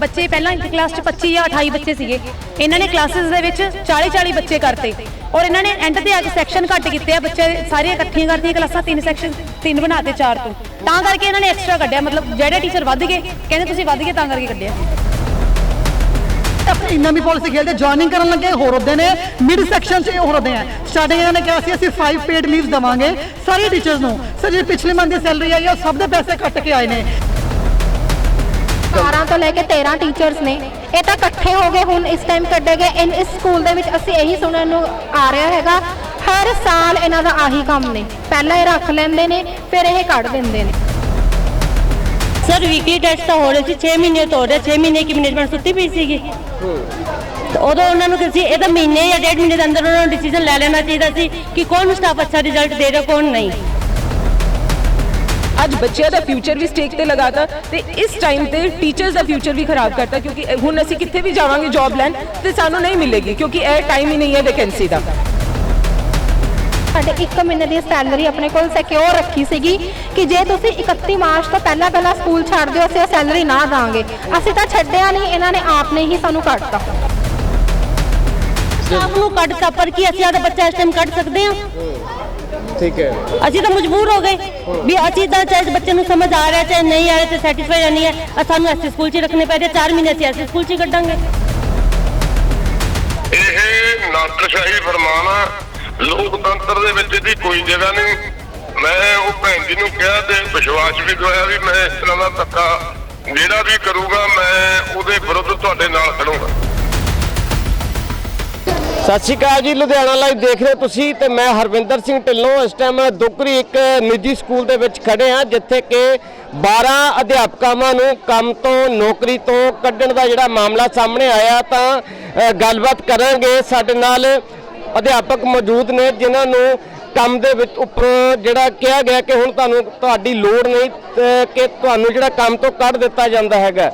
ਬੱਚੇ ਪਹਿਲਾਂ ਇੱਕ ਕਲਾਸ 'ਚ 25 ਜਾਂ 28 ਬੱਚੇ ਸੀਗੇ। ਇਹਨਾਂ ਨੇ ਕਲਾਸਿਸ ਦੇ ਵਿੱਚ 40 40 ਬੱਚੇ ਕਰਤੇ। ਔਰ ਇਹਨਾਂ ਨੇ ਐਂਡ ਤੇ ਆ ਕੇ ਸੈਕਸ਼ਨ ਘੱਟ ਕੀਤੇ ਆ, ਬੱਚੇ ਸਾਰੀਆਂ ਇਕੱਠੀਆਂ ਕਰਤੀਆਂ ਕਲਾਸਾਂ ਤਿੰਨ ਸੈਕਸ਼ਨ ਤਿੰਨ ਬਣਾਤੇ ਚਾਰ ਤੋਂ। ਤਾਂ ਕਰਕੇ ਇਹਨਾਂ ਨੇ ਐਕਸਟਰਾ ਕੱਢਿਆ, ਮਤਲਬ ਜਿਹੜੇ ਟੀਚਰ ਵੱਧ ਗਏ, ਕਹਿੰਦੇ ਤੁਸੀਂ ਵੱਧ ਗਏ ਤਾਂ ਕਰਕੇ ਕੱਢਿਆ। ਇੰਨਾ ਵੀ ਪਾਲਿਸੀ ਖੇਲਦੇ ਜੁਆਇਨਿੰਗ ਕਰਨ ਲੱਗੇ, ਹੋਰ ਹੁੰਦੇ ਨੇ। ਮਿਡ ਸੈਕਸ਼ਨ 'ਚ ਹੋਰ ਹੁੰਦੇ ਆ। ਸਟਾਰਟਿੰਗ ਇਹਨਾਂ ਨੇ ਕਿਹਾ ਸੀ, ਅਸੀਂ 5 ਪੇਡ ਲੀਵਸ ਦਵਾਂਗੇ ਸਾਰੇ ਟੀਚਰਸ ਨੂੰ। ਸਰ, ਜਿਹੜੀ ਪਿਛਲੇ ਮੰਥ ਦੀ ਸੈਲਰੀ ਆਈ ਉਹ ਸਭ ਦੇ ਪੈਸੇ ਕੱਟ ਕੇ ਆਏ ਨੇ। 12 ਤੋਂ ਲੈ ਕੇ 13 ਟੀਚਰਸ ਨੇ। ਇਹ ਤਾਂ ਇਕੱਠੇ ਹੋ ਗਏ, ਹੁਣ ਇਸ ਟਾਈਮ ਕੱਢੇ ਗਏ। ਇਨ ਇਸ ਸਕੂਲ ਦੇ ਵਿੱਚ ਅਸੀਂ ਇਹੀ ਸੁਣਨ ਨੂੰ ਆ ਰਿਹਾ ਹੈਗਾ, ਹਰ ਸਾਲ ਇਹਨਾਂ ਦਾ ਆਹੀ ਕੰਮ ਨੇ। ਪਹਿਲਾਂ ਇਹ ਰੱਖ ਲੈਂਦੇ ਨੇ, ਫਿਰ ਇਹ ਕੱਢ ਦਿੰਦੇ ਨੇ। ਸਰ ਵੀਕਲੀ ਟੈਸਟ ਤਾਂ ਹੋ ਰਹੇ ਸੀ 6 ਮਹੀਨੇ ਤੋਂ ਹੋ ਰਿਹਾ 6 ਮਹੀਨੇ ਕੀ ਮੈਨੇਜਮੈਂਟ ਸੁੱਤੀ ਪਈ ਸੀਗੀ। ਤੇ ਉਦੋਂ ਉਹਨਾਂ ਨੂੰ ਕਿਸੇ ਇਹ ਤਾਂ ਮਹੀਨੇ ਜਾਂ ਡੇਢ ਮਹੀਨੇ ਦੇ ਅੰਦਰ ਉਹਨਾਂ ਨੂੰ ਡਿਸੀਜਨ ਲੈ ਲੈਣਾ ਚਾਹੀਦਾ ਸੀ ਕਿ ਕੌਣ ਸਟਾਫ ਅੱਛਾ ਰਿਜ਼ਲਟ ਦੇ ਰਿਹਾ, ਕੌਣ ਨਹੀਂ। ਅੱਜ ਬੱਚਿਆਂ ਦਾ ਫਿਊਚਰ ਵੀ ਸਟੇਕ ਤੇ ਲਗਾਤਾ ਤੇ ਇਸ ਟਾਈਮ ਤੇ ਟੀਚਰਸ ਦਾ ਫਿਊਚਰ ਵੀ ਖਰਾਬ ਕਰਤਾ ਕਿਉਂਕਿ ਹੁਣ ਅਸੀਂ ਕਿੱਥੇ ਵੀ ਜਾਵਾਂਗੇ ਜੌਬ ਲੈਣ ਤੇ ਸਾਨੂੰ ਨਹੀਂ ਮਿਲੇਗੀ ਕਿਉਂਕਿ ਇਹ ਟਾਈਮ ਹੀ ਨਹੀਂ ਹੈ ਵੈਕੈਂਸੀ ਦਾ। ਸਾਡੇ 1 ਮਹੀਨੇ ਦੀ ਸੈਲਰੀ ਆਪਣੇ ਕੋਲ ਸਿਕਿਉਰ ਰੱਖੀ ਸੀਗੀ ਕਿ ਜੇ ਤੁਸੀਂ 31 ਮਾਰਚ ਤੋਂ ਪਹਿਲਾਂ ਪਹਿਲਾਂ ਸਕੂਲ ਛੱਡ ਦਿਓ ਅਸੀਂ ਇਹ ਸੈਲਰੀ ਨਾ ਦਾਂਗੇ। ਅਸੀਂ ਤਾਂ ਛੱਡਿਆ ਨਹੀਂ ਇਹਨਾਂ ਨੇ ਆਪ ਨੇ ਹੀ ਸਾਨੂੰ ਕੱਢਤਾ। ਸਟਾਫ ਨੂੰ ਕੱਢਤਾ ਪਰ ਕੀ ਅਸੀਂ ਆਦਾ ਬੱਚਾ ਇਸ ਟਾਈਮ ਕੱਢ ਸਕਦੇ ਹਾਂ? ਠੀਕ ਹੈ। ਅਸੀਂ ਤਾਂ ਮਜਬੂਰ ਹੋ ਗਏ ਵੀ ਅਸੀਂ ਤਾਂ ਚਾਹੇ ਬੱਚੇ ਨੂੰ ਸਮਝ ਆ ਰਿਹਾ ਚਾਹੇ ਨਹੀਂ ਆ ਰਿਹਾ ਤੇ ਸੈਟੀਸਫਾਈ ਨਹੀਂ ਹੈ ਅ ਸਾਨੂੰ ਐਸੇ ਸਕੂਲ 'ਚ ਰੱਖਣੇ ਪੈ ਰਹੇ 4 ਮਹੀਨੇ ਅਸੀਂ ਐਸੇ ਸਕੂਲ 'ਚ ਕੱਢਾਂਗੇ। ਇਹ ਨਾਟਕਸ਼ਾਹੀ ਫਰਮਾਨ ਆ ਲੋਕਤੰਤਰ ਦੇ ਵਿੱਚ ਇਹਦੀ ਕੋਈ ਜਗ੍ਹਾ ਨਹੀਂ। ਮੈਂ ਉਹ ਭੈਣ ਜੀ ਨੂੰ ਕਿਹਾ ਤੇ ਵਿਸ਼ਵਾਸ ਵੀ ਦਵਾਇਆ ਵੀ ਮੈਂ ਇਸ ਤਰ੍ਹਾਂ ਦਾ ਧੱਕਾ ਜਿਹੜਾ ਵੀ ਕਰੂਗਾ ਮੈਂ ਉਹਦੇ ਵਿਰੁੱਧ ਸਤਿ ਸ਼੍ਰੀ ਅਕਾਲ ਜੀ, ਲੁਧਿਆਣਾ ਲਾਈਵ ਦੇਖ ਰਹੇ ਹੋ ਤੁਸੀਂ ਤੇ ਮੈਂ ਹਰਵਿੰਦਰ ਸਿੰਘ ਢਿੱਲੋਂ। ਇਸ ਟਾਈਮ ਦੁਗਰੀ ਇੱਕ ਨਿੱਜੀ ਸਕੂਲ ਦੇ ਵਿੱਚ ਖੜੇ ਹਾਂ, ਜਿੱਥੇ ਕਿ 12 ਅਧਿਆਪਕਾਵਾਂ ਨੂੰ ਕੰਮ ਤੋਂ, ਨੌਕਰੀ ਤੋਂ ਕੱਢਣ ਦਾ ਜਿਹੜਾ ਮਾਮਲਾ ਸਾਹਮਣੇ ਆਇਆ ਤਾਂ ਗੱਲਬਾਤ ਕਰਾਂਗੇ। ਸਾਡੇ ਨਾਲ ਅਧਿਆਪਕ ਮੌਜੂਦ ਨੇ, ਜਿਨ੍ਹਾਂ ਨੂੰ ਕੰਮ ਦੇ ਵਿੱਚ ਉੱਪਰ ਜਿਹੜਾ ਕਿਹਾ ਗਿਆ ਕਿ ਹੁਣ ਤੁਹਾਨੂੰ ਤੁਹਾਡੀ ਲੋੜ ਨਹੀਂ ਕਿ ਤੁਹਾਨੂੰ ਜਿਹੜਾ ਕੰਮ ਤੋਂ ਕੱਢ ਦਿੱਤਾ ਜਾਂਦਾ ਹੈਗਾ।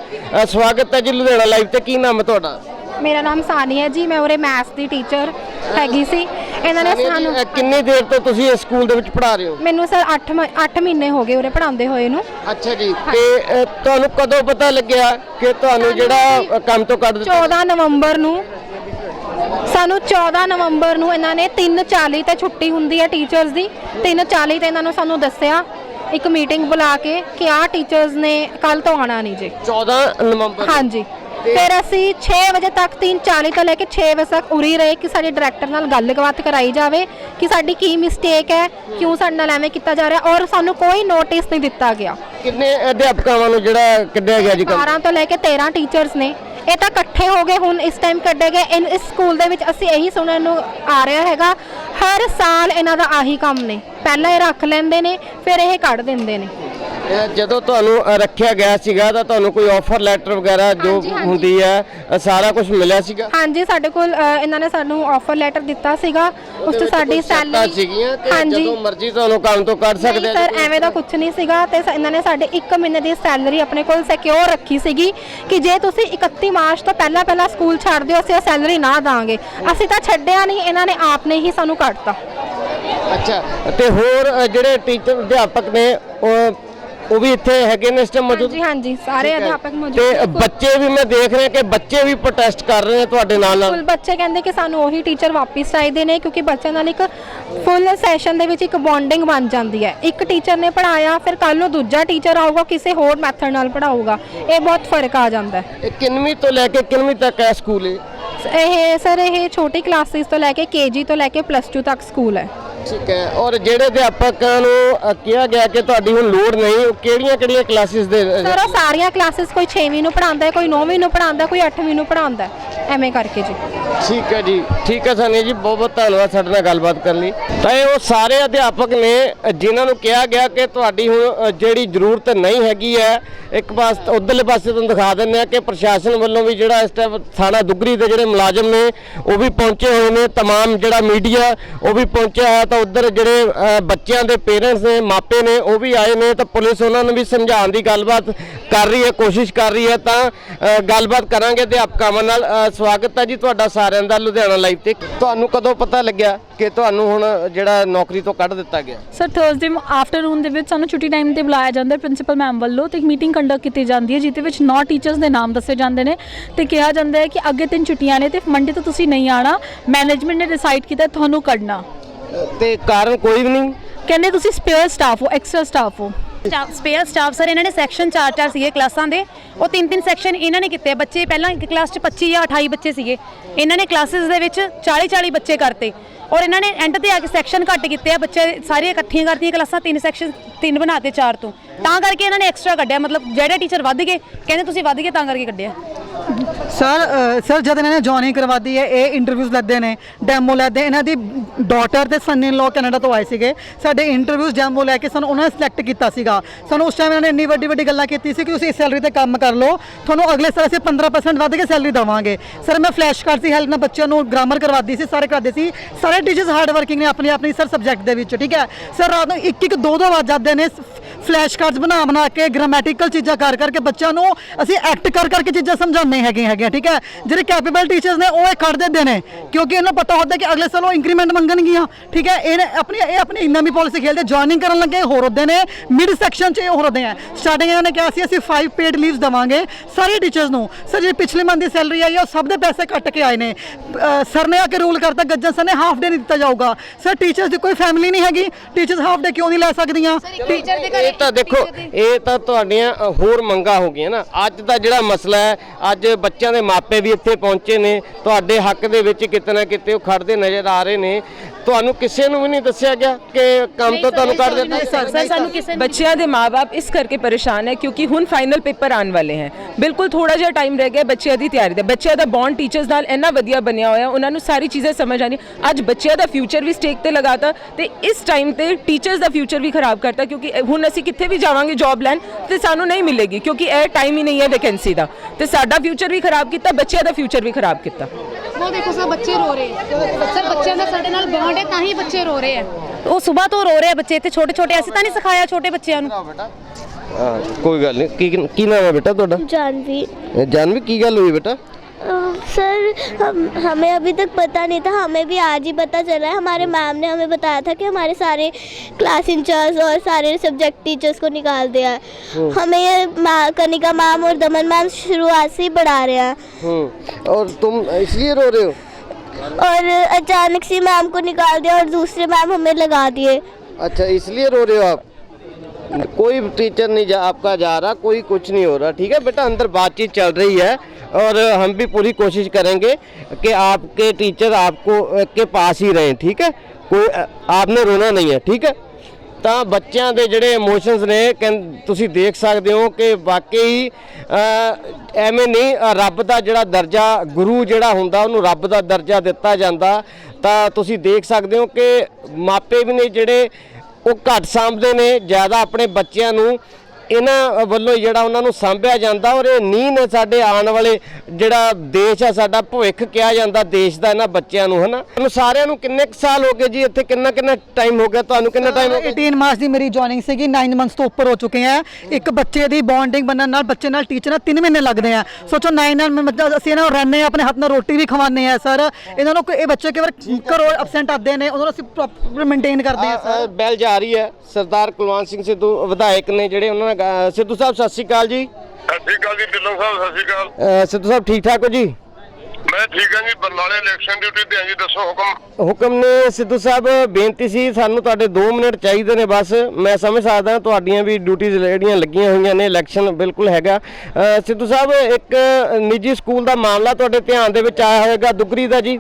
ਸਵਾਗਤ ਹੈ ਜੀ ਲੁਧਿਆਣਾ ਲਾਈਵ ਤੇ। ਕੀ ਨਾਮ ਹੈ ਤੁਹਾਡਾ? ਮੇਰਾ ਨਾਮ ਸਾਨੀਆ ਜੀ ਮੈਂ ਉਰੇ ਮੈਥਸ ਦੀ ਟੀਚਰ ਹੈਗੀ ਸੀ। ਇਹਨਾਂ ਨੇ ਸਾਨੂੰ ਕਿੰਨੀ ਦੇਰ ਤੋਂ ਤੁਸੀਂ ਇਸ ਸਕੂਲ ਦੇ ਵਿੱਚ ਪੜ੍ਹਾ ਰਹੇ ਹੋ? ਮੈਨੂੰ ਸਰ 8 8 ਮਹੀਨੇ ਹੋ ਗਏ ਉਰੇ ਪੜਾਉਂਦੇ ਹੋਏ ਨੂੰ। ਅੱਛਾ ਜੀ ਤੇ ਅ, ਤੁਹਾਨੂੰ ਕਦੋਂ ਪਤਾ ਲੱਗਿਆ ਕਿ ਤੁਹਾਨੂੰ ਜਿਹੜਾ ਅ, ਕੰਮ ਤੋਂ ਕੱਢ ਦਿੱਤਾ 14 ਨਵੰਬਰ ਨੂੰ ਸਾਨੂੰ 14 ਨਵੰਬਰ ਨੂੰ ਇਹਨਾਂ ਨੇ 3:40 ਤੇ ਛੁੱਟੀ ਹੁੰਦੀ ਹੈ ਟੀਚਰਸ ਦੀ। 3:40 ਤੇ ਇਹਨਾਂ ਨੂੰ ਸਾਨੂੰ ਦੱਸਿਆ ਇੱਕ ਮੀਟਿੰਗ ਬੁਲਾ ਕੇ ਕਿ ਆਹ ਟੀਚਰਸ ਨੇ ਕੱਲ ਤੋਂ ਆਣਾ ਨਹੀਂ ਜੀ। 14 ਨਵੰਬਰ। ਹਾਂਜੀ। ਫਿਰ ਅਸੀਂ 6 ਵਜੇ ਤੱਕ 3:40 ਤੋਂ ਲੈ ਕੇ 6 ਵਜੇ ਤੱਕ ਉਰੀ ਰਹੇ ਕਿ ਸਾਡੇ ਡਾਇਰੈਕਟਰ ਨਾਲ ਗੱਲਬਾਤ ਕਰਾਈ ਜਾਵੇ ਕਿ ਸਾਡੀ ਕੀ ਮਿਸਟੇਕ ਹੈ ਕਿਉਂ ਸਾਡੇ ਨਾਲ ਐਵੇਂ ਕੀਤਾ ਜਾ ਰਿਹਾ ਔਰ ਸਾਨੂੰ ਕੋਈ ਨੋਟਿਸ ਨਹੀਂ ਦਿੱਤਾ ਗਿਆ। ਕਿੰਨੇ ਅਧਿਆਪਕਾਵਾਂ ਨੂੰ ਜਿਹੜਾ ਕੱਢਿਆ ਗਿਆ ਜੀ ਕੰਮ? 12 ਤੋਂ ਲੈ ਕੇ 13 ਟੀਚਰਸ ਨੇ। ਇਹ ਤਾਂ ਇਕੱਠੇ ਹੋ ਗਏ ਹੁਣ ਇਸ ਟਾਈਮ ਕੱਢੇ ਗਏ। ਇਨ ਇਸ ਸਕੂਲ ਦੇ ਵਿੱਚ ਅਸੀਂ ਇਹੀ ਸੁਣਨ ਨੂੰ ਆ ਰਿਹਾ ਹੈਗਾ ਹਰ ਸਾਲ ਇਹਨਾਂ ਦਾ ਆਹੀ ਕੰਮ ਨੇ। ਪਹਿਲਾਂ ਇਹ ਰੱਖ ਲੈਂਦੇ ਨੇ ਫਿਰ ਇਹ ਕੱਢ ਦਿੰਦੇ ਨੇ। ਜਦੋਂ ਤੁਹਾਨੂੰ ਰੱਖਿਆ ਗਿਆ ਸੀਗਾ ਤਾਂ ਤੁਹਾਨੂੰ ਕੋਈ ਆਫਰ ਲੈਟਰ ਵਗੈਰਾ ਜੋ ਹਾਂਜੀ, ਹਾਂਜੀ। ਹੁੰਦੀ ਹੈ ਸਾਰਾ ਕੁਝ ਮਿਲਿਆ ਸੀਗਾ? ਹਾਂਜੀ ਸਾਡੇ ਕੋਲ ਅ, ਇਹਨਾਂ ਨੇ ਸਾਨੂੰ ਆਫਰ ਲੈਟਰ ਦਿੱਤਾ ਸੀਗਾ। ਉਸ ਤੋਂ ਸਾਡੀ ਸੈਲਰੀ ਸੀਗੀਆਂ ਕਿ ਜਦੋਂ ਮਰਜ਼ੀ ਤੁਹਾਨੂੰ ਕੰਮ ਤੋਂ ਕੱਢ ਸਕਦੇ ਨਹੀਂ ਆ ਸਰ ਐਵੇਂ ਦਾ ਕੁਝ ਨਹੀਂ ਸੀਗਾ ਤੇ ਸ- ਇਹਨਾਂ ਨੇ ਸਾਡੇ 1 ਮਹੀਨੇ ਦੀ ਸੈਲਰੀ ਆਪਣੇ ਕੋਲ ਸਿਕਿਉਰ ਰੱਖੀ ਸੀਗੀ ਕਿ ਜੇ ਤੁਸੀਂ 31 ਮਾਰਚ ਤੋਂ ਪਹਿਲਾਂ ਪਹਿਲਾਂ ਸਕੂਲ ਛੱਡ ਦਿਓ ਅਸੀਂ ਇਹ ਸੈਲਰੀ ਨਾ ਦਾਂਗੇ। ਅਸੀਂ ਤਾਂ ਛੱਡਿਆ ਨਹੀਂ ਇਹਨਾਂ ਨੇ ਆਪ ਨੇ ਹੀ ਸਾਨੂੰ ਕੱਢਤਾ। ਅੱਛਾ ਤੇ ਹੋਰ ਅ, ਜਿਹੜੇ ਟੀਚਰ ਅਧਿਆਪਕ ਨੇ ਉਹ ਉਹ ਵੀ ਇੱਥੇ ਹੈਗੇ ਨੇ ਇਸ ਟਾਈਮ ਮੌਜੂਦ? ਹਾਂਜੀ ਹਾਂਜੀ ਸਾਰੇ। ਅਧਿਆਪਕ ਮੌਜੂਦ ਤੇ। ਬੱਚੇ ਵੀ ਮੈਂ ਦੇਖ ਰਿਹਾ ਕਿ ਬੱਚੇ ਵੀ ਪ੍ਰੋਟੈਸਟ ਕਰ ਰਹੇ ਨੇ ਤੁਹਾਡੇ ਨਾਲ ਨਾਲ। ਸਕੂਲ ਬੱਚੇ ਕਹਿੰਦੇ ਕਿ ਸਾਨੂੰ ਉਹੀ ਟੀਚਰ ਵਾਪਸ ਚਾਹੀਦੇ ਨੇ ਕਿਉਂਕਿ ਬੱਚਿਆਂ ਨਾਲ ਇੱਕ ਫੁੱਲ ਸੈਸ਼ਨ ਦੇ ਵਿੱਚ ਇੱਕ ਬੌਂਡਿੰਗ ਬਣ ਜਾਂਦੀ ਹੈ। ਇੱਕ ਟੀਚਰ ਨੇ ਪੜਾਇਆ ਫਿਰ ਕੱਲ ਨੂੰ ਦੂਜਾ ਟੀਚਰ ਆਊਗਾ ਕਿਸੇ ਹੋਰ ਮੈਥਡ ਨਾਲ ਪੜਾਊਗਾ ਇਹ ਬਹੁਤ ਫ਼ਰਕ ਆ ਜਾਂਦਾ ਹੈ। ਇਹ ਕਿੰਨਵੀਂ ਤੋਂ ਲੈ ਕੇ ਕਿੰਨਵੀਂ ਤੱਕ ਹੈ ਸਕੂਲ ਇਹ? ਇਹ ਸਰ ਇਹ ਛੋਟੀ ਕਲਾਸਿਸ ਤੋਂ ਲੈ ਕੇ ਕੇਜੀ ਤੋਂ ਲੈ ਕੇ ਪਲੱਸ 2 ਤੱਕ ਸਕੂਲ ਹੈ। ਠੀਕ ਹੈ ਔਰ ਜਿਹੜੇ ਅਧਿਆਪਕਾਂ ਨੂੰ ਅ, ਕਿਹਾ ਗਿਆ ਕਿ ਤੁਹਾਡੀ ਹੁਣ ਲੋੜ ਨਹੀਂ ਉਹ ਕਿਹੜੀਆਂ ਕਿਹੜੀਆਂ ਕਲਾਸਿਸ ਦੇ ਸਰ ਉਹ ਸਾਰੀਆਂ ਕਲਾਸਿਸ ਕੋਈ 6ਵੀਂ ਨੂੰ ਪੜਾਉਂਦਾ ਹੈ ਕੋਈ 9ਵੀਂ ਨੂੰ ਪੜਾਉਂਦਾ ਕੋਈ 8ਵੀਂ ਨੂੰ ਪੜਾਉਂਦਾ ਐਵੇਂ ਕਰਕੇ ਜੀ ਠੀਕ ਹੈ ਜੀ ਠੀਕ ਹੈ ਸਾਨੀ ਜੀ ਬਹੁਤ ਬਹੁਤ ਧੰਨਵਾਦ ਸਾਡੇ ਨਾਲ ਗੱਲਬਾਤ ਕਰਨ ਲਈ ਤਾਂ ਇਹ ਉਹ ਸਾਰੇ ਅਧਿਆਪਕ ਨੇ ਅ, ਜਿਨ੍ਹਾਂ ਨੂੰ ਕਿਹਾ ਗਿਆ ਕਿ ਤੁਹਾਡੀ ਹੁਣ ਅ, ਜਿਹੜੀ ਜ਼ਰੂਰਤ ਨਹੀਂ ਹੈਗੀ ਹੈ ਇੱਕ ਪਾਸ ਉਧਰਲੇ ਪਾਸੇ ਤੁਹਾਨੂੰ ਦਿਖਾ ਦਿੰਦੇ ਆ ਕਿ ਪ੍ਰਸ਼ਾਸਨ ਵੱਲੋਂ ਵੀ ਜਿਹੜਾ ਇਸ ਟਾਈਮ ਥਾਣਾ ਦੁੱਗਰੀ ਦੇ ਜਿਹੜੇ ਮੁਲਾਜ਼ਮ ਨੇ ਉਹ ਵੀ ਪਹੁੰਚੇ ਹੋਏ ਨੇ तमाम ਜਿਹੜਾ ਮੀਡੀਆ ਉਹ ਵੀ ਪਹੁੰਚਿਆ ਹੈ ਤਾਂ ਉਧਰ ਜਿਹੜੇ ਅ, ਬੱਚਿਆਂ ਦੇ ਪੇਰੈਂਟਸ ਨੇ ਮਾਪੇ ਨੇ ਉਹ ਵੀ ਆਏ ਨੇ ਤਾਂ ਪੁਲਿਸ ਉਹਨਾਂ ਨੂੰ ਵੀ ਸਮਝਾਉਣ ਦੀ ਗੱਲਬਾਤ ਕਰ ਰਹੀ ਹੈ ਕੋਸ਼ਿਸ਼ ਕਰ ਰਹੀ ਹੈ ਤਾਂ ਅ, ਗੱਲਬਾਤ ਕਰਾਂਗੇ ਅਧਿਆਪਕਾਵਾਂ ਨਾਲ। ਅ, ਸਵਾਗਤ ਹੈ ਜੀ ਤੁਹਾਡਾ ਸਾਰਿਆਂ ਦਾ ਲੁਧਿਆਣਾ ਲਾਈਵ ਤੇ। ਤੁਹਾਨੂੰ ਕਦੋਂ ਪਤਾ ਲੱਗਿਆ ਕਿ ਤੁਹਾਨੂੰ ਹੁਣ ਜਿਹੜਾ ਨੌਕਰੀ ਤੋਂ ਕੱਢ ਦਿੱਤਾ ਗਿਆ? ਸਰ ਥਰਸਡੇ ਆਫਟਰਨੂਨ ਦੇ ਵਿੱਚ ਸਾਨੂੰ ਛੁੱਟੀ ਟਾਈਮ ਤੇ ਬੁਲਾਇਆ ਜਾਂਦਾ ਹੈ ਪ੍ਰਿੰਸੀਪਲ ਮੈਮ ਵੱਲੋਂ ਤੇ ਇੱਕ ਮੀਟਿੰਗ ਕੰਡਕਟ ਕੀਤੀ ਜਾਂਦੀ ਹੈ ਜਿਹਦੇ ਵਿੱਚ ਨੌ ਟੀਚਰਸ ਦੇ ਨਾਮ ਦੱਸੇ ਜਾਂਦੇ ਨੇ ਤੇ ਕਿਹਾ ਜਾਂਦਾ ਹੈ ਕਿ ਅੱਗੇ ਤਿੰਨ ਛੁੱਟੀਆਂ ਨੇ ਤੇ ਮੰਡੇ ਤੋਂ ਤੁਸੀਂ ਨਹੀਂ ਆਣਾ ਮੈਨੇਜਮੈਂਟ ਨੇ ਡਿਸਾਈਡ ਕੀਤਾ ਤੁਹਾਨੂੰ ਕੱਢਣਾ। ਤੇ ਕਾਰਨ ਕੋਈ ਵੀ ਨਹੀਂ। ਕਹਿੰਦੇ ਤੁਸੀਂ ਸਪੇਅਰ ਸਟਾਫ ਹੋ ਐਕਸਟਰਾ ਸਟਾਫ ਹੋ। ਸਪੇਅਰ ਸਟਾਫ ਸਰ ਇਹਨਾਂ ਨੇ ਸੈਕਸ਼ਨ 4-4 ਸੀਗੇ ਕਲਾਸਾਂ ਦੇ। ਉਹ ਤਿੰਨ ਤਿੰਨ ਸੈਕਸ਼ਨ ਇਹਨਾਂ ਨੇ ਕੀਤੇ। ਬੱਚੇ ਪਹਿਲਾਂ ਇੱਕ ਕਲਾਸ 'ਚ 25 ਜਾਂ 28 ਬੱਚੇ ਸੀਗੇ। ਇਹਨਾਂ ਨੇ ਕਲਾਸਿਸ ਦੇ ਵਿੱਚ 40-40 ਬੱਚੇ ਕਰਤੇ। ਔਰ ਇਹਨਾਂ ਨੇ ਐਂਡ ਤੇ ਆ ਕੇ ਸੈਕਸ਼ਨ ਘੱਟ ਕੀਤੇ ਆ। ਬੱਚੇ ਸਾਰੀਆਂ ਇਕੱਠੀਆਂ ਕਰਤੀਆਂ ਕਲਾਸਾਂ ਤਿੰਨ ਸੈਕਸ਼ਨ ਤਿੰਨ ਬਣਾਤੇ ਚਾਰ ਤੋਂ। ਤਾਂ ਕਰਕੇ ਇਹਨਾਂ ਨੇ ਐਕਸਟਰਾ ਕੱਢਿਆ, ਮਤਲਬ ਜਿਹੜੇ ਟੀਚਰ ਵੱਧ ਗਏ, ਕਹਿੰਦੇ ਤੁਸੀਂ ਵੱਧ ਗਏ ਤਾਂ ਕਰਕੇ ਕੱਢਿਆ। ਸਰ ਸਰ, ਜਦ ਇਹਨਾਂ ਨੇ ਜੁਆਇਨਿੰਗ ਕਰਵਾਦੀ ਹੈ, ਇਹ ਇੰਟਰਵਿਊਜ਼ ਲੈਂਦੇ ਨੇ ਡੈਮੋ ਲੈਦੇ, ਇਹਨਾਂ ਦੀ ਡਾਟਰ ਤੇ ਸਨ ਇਨ ਲੋ ਕੈਨੇਡਾ ਤੋਂ ਆਏ ਸੀਗੇ। ਸਾਡੇ ਇੰਟਰਵਿਊਜ਼ ਡੈਮੋ ਲੈ ਕੇ ਸਾਨੂੰ ਉਹਨਾਂ ਨੇ ਸਿਲੈਕਟ ਕੀਤਾ ਸੀਗਾ। ਸਾਨੂੰ ਉਸ ਟਾਈਮ ਇਹਨਾਂ ਨੇ ਇੰਨੀ ਵੱਡੀ ਵੱਡੀ ਗੱਲਾਂ ਕੀਤੀ ਸੀ ਕਿ ਤੁਸੀਂ ਇਸ ਸੈਲਰੀ ਤੇ ਕੰਮ ਕਰ ਲਓ। ਤੁਹਾਨੂੰ ਅਗਲੇ ਸਾਲ ਅਸੀਂ 15% ਵੱਧ ਕੇ ਸੈਲਰੀ ਦੇਵਾਂਗੇ। ਸਰ, ਮੈਂ ਫਲੈਸ਼ ਕਾਰਡ ਸੀ ਹੈਲਪ ਨਾਲ ਬੱਚਿਆਂ ਨੂੰ ਗ੍ਰਾਮਰ ਕਰਵਾਦੀ ਸੀ, ਸਾਰੇ ਕਰਾਦੇ ਸੀ। ਸਾਰੇ ਟੀਚਰਸ ਹਾਰਡ ਵਰਕਿੰਗ ਨੇ ਆਪਣੀ ਆਪਣੀ, ਸਰ ਸਬਜੈਕਟ ਦੇ ਵਿੱਚ, ਠੀਕ ਹੈ? ਸਰ, ਰਾਤ ਨੂੰ ਇੱਕ ਇੱਕ, ਦੋ ਦੋ ਵੱਜ ਜਾਂਦੇ ਨੇ ਫਲੈਸ਼ ਕਾਰਡਸ ਬਣਾ ਬਣਾ ਕੇ ਗ੍ਰਾਮੈਟੀਕਲ ਚੀਜ਼ਾਂ ਕਰ ਕਰਕੇ ਬੱਚਿਆਂ ਨੂੰ ਅਸੀਂ ਐਕਟ ਕਰ ਕਰਕੇ ਚੀਜ਼ਾਂ ਸਮਝਾਉਂਦੇ ਹੈਗੇ ਹੈਗੇ ਠੀਕ ਹੈ? ਜਿਹੜੇ ਕੈਪੇਬਲ ਟੀਚਰਸ ਨੇ, ਉਹ ਇਹ ਕੱਢ ਦਿੰਦੇ ਨੇ। ਕਿਉਂਕਿ ਇਹਨਾਂ ਪਤਾ ਹੁੰਦਾ ਕਿ ਅਗਲੇ ਸਾਲ ਉਹ ਇੰਕਰੀਮੈਂਟ ਮੰਗਣਗੀਆਂ, ਠੀਕ ਹੈ? ਇਹ ਆਪਣੀ ਇਹ ਆਪਣੀ ਨਵੀਂ ਪਾਲਿਸੀ ਖੇਲਦੇ ਜੁਆਇਨਿੰਗ ਕਰਨ ਲੱਗੇ ਹੋਰ ਹੁੰਦੇ ਨੇ ਮਿਡ ਸੈਕਸ਼ਨ 'ਚ ਇਹ ਹੋਰ ਹੁੰਦੇ ਆ। ਸਟਾਰਟਿੰਗ ਇਹਨਾਂ ਨੇ ਕਿਹਾ ਸੀ, ਅਸੀਂ 5 ਪੇਡ ਲੀਵਸ ਦਵਾਂਗੇ ਸਾਰੇ ਟੀਚਰਸ ਨੂੰ। ਸਰ, ਜਿਹੜੀ ਪਿਛਲੇ ਮੰਥ ਦੀ ਸੈਲਰੀ ਆਈ ਹੈ ਉਹ ਸਭ ਦੇ ਪੈਸੇ ਕੱਟ ਕੇ ਆਏ ਨੇ। ਸਰ ਨੇ ਆ ਕੇ ਰੂਲ ਕਰਤਾ ਗੱਜਨ ਸਰ ਨੇ ਹਾਫ ਡੇ ਨਹੀਂ ਦਿੱਤਾ ਜਾਊਗਾ। ਸਰ ਟੀਚਰਸ ਦੀ ਕੋਈ ਫੈਮਿਲੀ ਨਹੀਂ ਹੈਗੀ। ਟੀਚਰਸ ਹਾਫ ਡੇ ਕਿਉਂ ਨਹੀਂ ਲੈ ਸਕਦੀਆਂ? ਟੀਚਰ ਦੇ ਇਹ ਤਾਂ ਦੇਖੋ, ਇਹ ਤਾਂ ਤੁਹਾਡੀਆਂ ਹੋਰ ਮੰਗਾਂ ਹੋ ਗਈਆਂ ਨਾ। ਅੱਜ ਦਾ ਜਿਹੜਾ ਮਸਲਾ ਹੈ, ਅੱਜ ਬੱਚਿਆਂ ਦੇ ਮਾਪੇ ਵੀ ਇੱਥੇ ਪਹੁੰਚੇ ਨੇ। ਤੁਹਾਡੇ ਹੱਕ ਦੇ ਵਿੱਚ ਕਿਤੇ ਨਾ ਕਿਤੇ ਉਹ ਖੜਦੇ ਨਜ਼ਰ ਆ ਰਹੇ ਨੇ। ਤੁਹਾਨੂੰ ਕਿਸੇ ਨੂੰ ਵੀ ਨਹੀਂ ਦੱਸਿਆ ਗਿਆ ਕਿ ਕੰਮ ਤੋਂ ਤੁਹਾਨੂੰ ਕੱਢ ਦਿੱਤਾ? ਸਰ ਸਾਨੂੰ ਕਿਸੇ ਬੱਚਿਆਂ ਦੇ ਮਾਪੇ ਇਸ ਕਰਕੇ ਪਰੇਸ਼ਾਨ ਹੈ ਕਿਉਂਕਿ ਹੁਣ ਫਾਈਨਲ ਪੇਪਰ ਆਉਣ ਵਾਲੇ ਹੈ। ਬਿਲਕੁਲ ਥੋੜਾ ਜਿਹਾ ਟਾਈਮ ਰਹਿ ਗਿਆ ਬੱਚਿਆਂ ਦੀ ਤਿਆਰੀ ਦਾ। ਬੱਚਿਆਂ ਦਾ ਬੌਂਡ ਟੀਚਰਸ ਨਾਲ ਇੰਨਾ ਵਧੀਆ ਬਣਿਆ ਹੋਇਆ ਉਹਨਾਂ ਨੂੰ ਸਾਰੀ ਚੀਜ਼ਾਂ ਸਮਝ ਆਣੀ ਅੱਜ ਬੱਚਿਆਂ ਦਾ ਫਿਊਚਰ ਵੀ ਸਟੇਕ ਤੇ ਲਗਾਤਾ ਤੇ ਇਸ ਟਾਈਮ ਤੇ ਟੀਚਰਸ ਦਾ ਫਿਊਚਰ ਵੀ ਖਰਾਬ ਕਰਤਾ ਕਿਉਂਕਿ ਹੁਣ ਅਸੀਂ ਕਿੱਥੇ ਵੀ ਜਾਵਾਂਗੇ ਜੌਬ ਲੈਣ ਤੇ ਸਾਨੂੰ ਨਹੀਂ ਮਿਲੇਗੀ ਕਿਉਂਕਿ ਇਹ ਟਾਈਮ ਹੀ ਨਹੀਂ ਹੈ ਵੈਕੈਂਸੀ ਦਾ। ਤੇ ਸਾਡਾ ਫਿਊਚਰ ਵੀ ਖਰਾਬ ਕੀਤਾ ਬੱਚਿਆਂ ਦਾ ਫਿਊਚਰ ਵੀ ਖਰਾਬ ਕੀਤਾ। ਦੇਖੋ ਦੇਖੋ ਸਰ ਬੱਚੇ ਰੋ ਰਹੇ ਹੈ ਸਰ ਬੱਚਿਆਂ ਦਾ ਸਾਡੇ ਨਾਲ ਬੌਂਡ ਹੈ ਤਾਂ ਹੀ ਬੱਚੇ ਰੋ ਰਹੇ ਹੈ ਉਹ ਸਵੇਰ ਤੋਂ ਰੋ ਰਹੇ ਆ ਬੱਚੇ ਤੇ ਛੋਟੇ ਛੋਟੇ ਅਸੀਂ ਤਾਂ ਨਹੀਂ ਸਿਖਾਇਆ ਛੋਟੇ ਬੱਚਿਆਂ ਨੂੰ। ਕੋਈ ਗੱਲ ਨਹੀਂ। ਕੀ ਕੀ ਨਾਮ ਹੈ ਬੇਟਾ ਤੁਹਾਡਾ? ਜਾਨਵੀ। ਜਾਨਵੀ ਕੀ ਗੱਲ ਹੋਈ ਬੇਟਾ? सर हम हमें अभी तक पता नहीं था हमें भी आज ही पता चला है। हमारे मैम ने हमें बताया था कि हमारे सारे क्लास इंचार्ज और सारे सब्जेक्ट टीचर्स को निकाल दिया है। हमें ये मा- कनिका मैम और दमन मैम शुरुआत से ही पढ़ा रहे हैं। हम्म। और तुम इसलिए रो रहे हो? और अचानक से मैम को निकाल दिया और दूसरे मैम हमें लगा दिए। अच्छा इसलिए रो रहे हो आप? कोई टीचर नहीं जा आपका जा रहा कोई कुछ नहीं हो रहा ठीक है? बेटा अंदर बातचीत चल रही है। और हम भी पूरी कोशिश करेंगे कि आपके टीचर आपको अ, के पास ही रहें ठीक है कोई अ, आपने रोना नहीं है ठीक है ਤਾਂ ਬੱਚਿਆਂ ਦੇ ਜਿਹੜੇ ਇਮੋਸ਼ਨਸ ਨੇ ਕਹਿੰ- ਤੁਸੀਂ ਦੇਖ ਸਕਦੇ ਹੋ ਕਿ ਵਾਕਈ ਅ, ਐਵੇਂ ਨਹੀਂ ਅ, ਰੱਬ ਦਾ ਜਿਹੜਾ ਦਰਜਾ ਗੁਰੂ ਜਿਹੜਾ ਹੁੰਦਾ ਉਹਨੂੰ ਰੱਬ ਦਾ ਦਰਜਾ ਦਿੱਤਾ ਜਾਂਦਾ ਤਾਂ ਤੁਸੀਂ ਦੇਖ ਸਕਦੇ ਹੋ ਕਿ ਮਾਪੇ ਵੀ ਨੇ ਜਿਹੜੇ ਉਹ ਘੱਟ ਸਾਂਭਦੇ ਨੇ ਜ਼ਿਆਦਾ ਆਪਣੇ ਬੱਚਿਆਂ ਨੂੰ ਇਹਨਾਂ ਵੱਲੋਂ ਜਿਹੜਾ ਉਹਨਾਂ ਨੂੰ ਸਾਂਭਿਆ ਜਾਂਦਾ ਔਰ ਇਹ ਨੀਂਹ ਨੇ ਸਾਡੇ ਆਉਣ ਵਾਲੇ ਜਿਹੜਾ ਦੇਸ਼ ਆ ਸਾਡਾ ਭਵਿੱਖ ਕਿਹਾ ਜਾਂਦਾ ਦੇਸ਼ ਦਾ ਇਹਨਾਂ ਬੱਚਿਆਂ ਨੂੰ ਹਨਾ? ਤੁਹਾਨੂੰ ਸਾਰਿਆਂ ਨੂੰ ਕਿੰਨੇ ਕੁ ਸਾਲ ਹੋ ਗਏ ਜੀ ਇੱਥੇ ਕਿੰਨਾ ਕਿੰਨਾ ਟਾਈਮ ਹੋ ਗਿਆ ਤੁਹਾਨੂੰ ਕਿੰਨਾ ਟਾਈਮ ਹੋ ਗਿਆ? 18 ਮਾਰਚ ਦੀ ਮੇਰੀ ਜੁਆਇਨਿੰਗ ਸੀਗੀ 9 ਮੰਥਸ ਤੋਂ ਉੱਪਰ ਹੋ ਚੁੱਕੇ ਆ। ਇੱਕ ਬੱਚੇ ਦੀ ਬੌਂਡਿੰਗ ਬਣਨ ਨਾਲ ਬੱਚੇ ਨਾਲ ਟੀਚਰ ਨਾਲ 3 ਮਹੀਨੇ ਲੱਗਦੇ ਆ। ਸੋਚੋ 9 ਨਾਲ ਮਤਲਬ ਅਸੀਂ ਇਹਨਾਂ ਨੂੰ ਰਹਿੰਦੇ ਆ ਆਪਣੇ ਹੱਥ ਨਾਲ ਰੋਟੀ ਵੀ ਖਵਾਉਂਦੇ ਆ ਸਰ। ਇਹਨਾਂ ਨੂੰ ਇਹ ਬੱਚੇ ਕਈ ਵਾਰ ਘਰੋਂ ਐਬਸੈਂਟ ਆਉਂਦੇ ਨੇ ਉਹਨਾਂ ਨੂੰ ਅਸੀਂ ਪ੍ਰੋਪਰ ਮੇਨਟੇਨ ਕਰਦੇ ਆ ਅ, ਬੈਲ ਜਾ ਰਹੀ ਹੈ ਸਰਦਾਰ ਕੁਲਵੰਤ ਸਿੰਘ ਸਿੱਧੂ ਵਿਧਾਇਕ ਨੇ ਜਿਹੜੇ ਉਹਨਾਂ ਸਿੱਧੂ ਸਾਹਿਬ ਸਤਿ ਸ਼੍ਰੀ ਅਕਾਲ ਜੀ। ਸਤਿ ਸ਼੍ਰੀ ਅਕਾਲ ਜੀ ਢਿੱਲੋਂ ਸਾਹਿਬ ਸਤਿ ਸ਼੍ਰੀ ਅਕਾਲ। ਸਿੱਧੂ ਸਾਹਿਬ ਠੀਕ ਠਾਕ ਹੋ ਜੀ? ਮੈਂ ਠੀਕ ਹਾਂ ਜੀ ਬਰਨਾਲੇ ਇਲੈਕਸ਼ਨ ਡਿਊਟੀ ਤੇ ਹਾਂ ਜੀ ਦੱਸੋ ਹੁਕਮ। ਹੁਕਮ ਨੇ ਸਿੱਧੂ ਸਾਹਿਬ ਬੇਨਤੀ ਸੀ ਸਾਨੂੰ ਤੁਹਾਡੇ 2 ਮਿੰਟ ਚਾਹੀਦੇ ਨੇ ਬਸ। ਮੈਂ ਸਮਝ ਸਕਦਾ ਤੁਹਾਡੀਆਂ ਵੀ ਡਿਊਟੀਆਂ ਜਿਹੜੀਆਂ ਲੱਗੀਆਂ ਹੋਈਆਂ ਨੇ ਇਲੈਕਸ਼ਨ ਬਿਲਕੁਲ ਹੈਗਾ। ਸਿੱਧੂ ਸਾਹਿਬ ਇੱਕ ਨਿੱਜੀ ਸਕੂਲ ਦਾ ਮਾਮਲਾ ਤੁਹਾਡੇ ਧਿਆਨ ਦੇ ਵਿੱਚ ਆਇਆ ਹੋਵੇਗਾ ਦੁਗਰੀ ਦਾ ਜੀ।